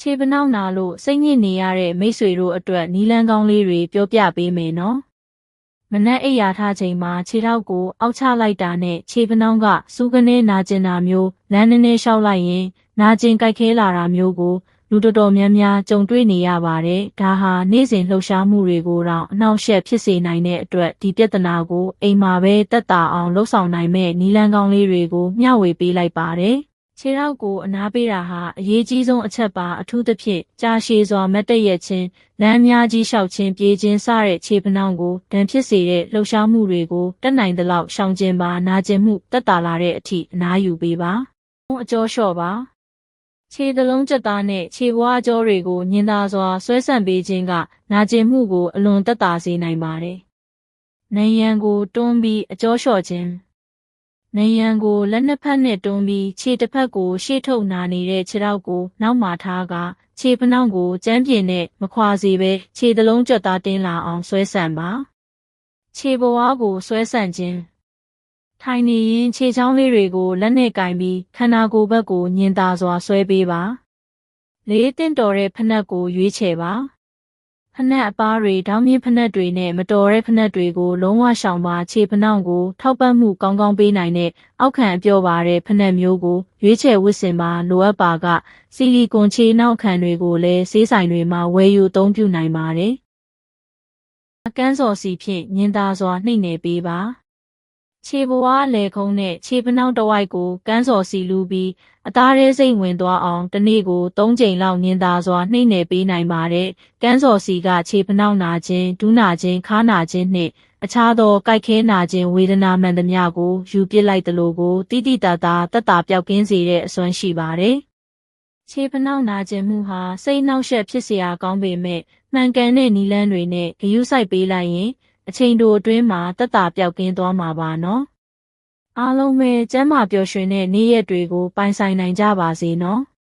ခြေပနှောက်နာလို့စိတ်ညစ်နေရတဲ့မိတ်ဆွေတို့အတွက်နီလန်းကောင်းလေးတွေပြောပြပေးမယ်နော်။မနက်အိပ်ရာထချိန်မှာခြေထောက်ကိုအောက်ချလိုက်တာနဲ့ခြေပနှောင်းကစူးကနေနာကျင်တာမျိုးလမ်းနည်းနည်းလျှောက်လိုက်ရင်နာကျင်ကြိုက်ခဲလာတာမျိုးကိုလူတော်တော်များများကြုံတွေ့နေရပါတယ်။ဒါဟာနေ့စဉ်လှုပ်ရှားမှုတွေကိုတော့အနှောက်အယှက်ဖြစ်စေနိုင်တဲ့အတွက်ဒီပြဿနာကိုအိမ်မှာပဲတက်တာအောင်လှုပ်ဆောင်နိုင်မဲ့နီလန်းကောင်းလေးတွေကိုမျှဝေပေးလိုက်ပါတယ်။ ခြေထောက်ကိုအနားပေးတာဟာအရေးကြီးဆုံးအချက်ပါအထူးသဖြင့်ကြာရှည်စွာမတ်တက်ရက်ခြင်းလမ်းများကြီးလျှောက်ခြင်းပြေးခြင်းစတဲ့ခြေပနှောင်းကိုဒဏ်ဖြစ်စေတဲ့လှုပ်ရှားမှုတွေကိုတက်နိုင်သလောက်ရှောင်ကျဉ်ပါနာကျင်မှုတက်တာလာတဲ့အထိအနားယူပေးပါအကျော်လျှော့ပါခြေသလုံးကျက်သားနဲ့ခြေဘွားကြောတွေကိုညင်သာစွာဆွဲဆန့်ပေးခြင်းကနာကျင်မှုကိုအလွန်တက်တာစေနိုင်ပါတယ်။နံရံကိုတွန်းပြီးအကျော်လျှော့ခြင်း နေရန်ကိုလက်နှစ်ဖက်နဲ့တွန်းပြီးခြေတစ်ဖက်ကိုရှေ့ထုတ်နာနေတဲ့ခြေထောက်ကိုနောက်မှထားကခြေဖနှောင်းကိုကျမ်းပြင်နဲ့မခွာစေပဲခြေသလုံးကြွက်သားတင်းလာအောင်ဆွဲဆန့်ပါခြေဘဝါးကိုဆွဲဆန့်ခြင်းထိုင်နေရင်ခြေချောင်းလေးတွေကိုလက်နဲ့ကင်ပြီးခန္ဓာကိုယ်ဘက်ကိုညင်သာစွာဆွဲပေးပါလေးတင့်တော်တဲ့ဖနက်ကိုရွေးချယ်ပါ ဖနက်အပါးတွေဒေါင်းမြင့်ဖနက်တွေနဲ့မတော်တဲ့ဖနက်တွေကိုလုံးဝရှောင်ပါခြေဖနှောင်းကိုထောက်ပံ့မှုကောင်းကောင်းပေးနိုင်တဲ့အောက်ခံအပြောပါတဲ့ဖနက်မျိုးကိုရွေးချယ်ဝတ်ဆင်ပါလိုအပ်ပါကဆီလီကွန်ခြေနောက်ခံတွေကိုလည်းဆေးဆိုင်တွေမှာဝယ်ယူအသုံးပြုနိုင်ပါတယ်အကန်းစော်စီဖြင့်ညင်သာစွာနှိမ့်နယ်ပေးပါ ခြေဘဝအလေခုံးနဲ့ခြေဖနှောင်းတစ်ဝိုက်ကိုကန်းစော်စီလူပြီးအသားရဲစိတ်ဝင်သွားအောင်တစ်နေ့ကို၃ချိန်လောက်ညင်သာစွာနှိမ့်နယ်ပေးနိုင်ပါတယ် ကန်းစော်စီကခြေဖနှောက်နာခြင်းဒူးနာခြင်းခါးနာခြင်းနှင့်အခြားသောကြိုက်ခဲနာခြင်းဝေဒနာမှန်သမျှကိုယူပစ်လိုက်သလိုကိုတိတိတတ်တာတက်တာပြောက်ကင်းစေတဲ့အစွမ်းရှိပါတယ်။ခြေဖနှောက်နာခြင်းမှုဟာစိတ်နှောက်ယှက်ဖြစ်เสียကောင်းပေမဲ့မှန်ကန်တဲ့နီလန်းတွေနဲ့ဂရုစိုက်ပေးလိုက်ရင် အချိန်တိုအတွင်းမှာတက်တာပြောက်ကင်းသွားမှာပါနော်။အားလုံးပဲကျမ်းမာပျော်ရွှင်တဲ့နေ့ရက်တွေကိုပိုင်ဆိုင်နိုင်ကြပါစေနော်။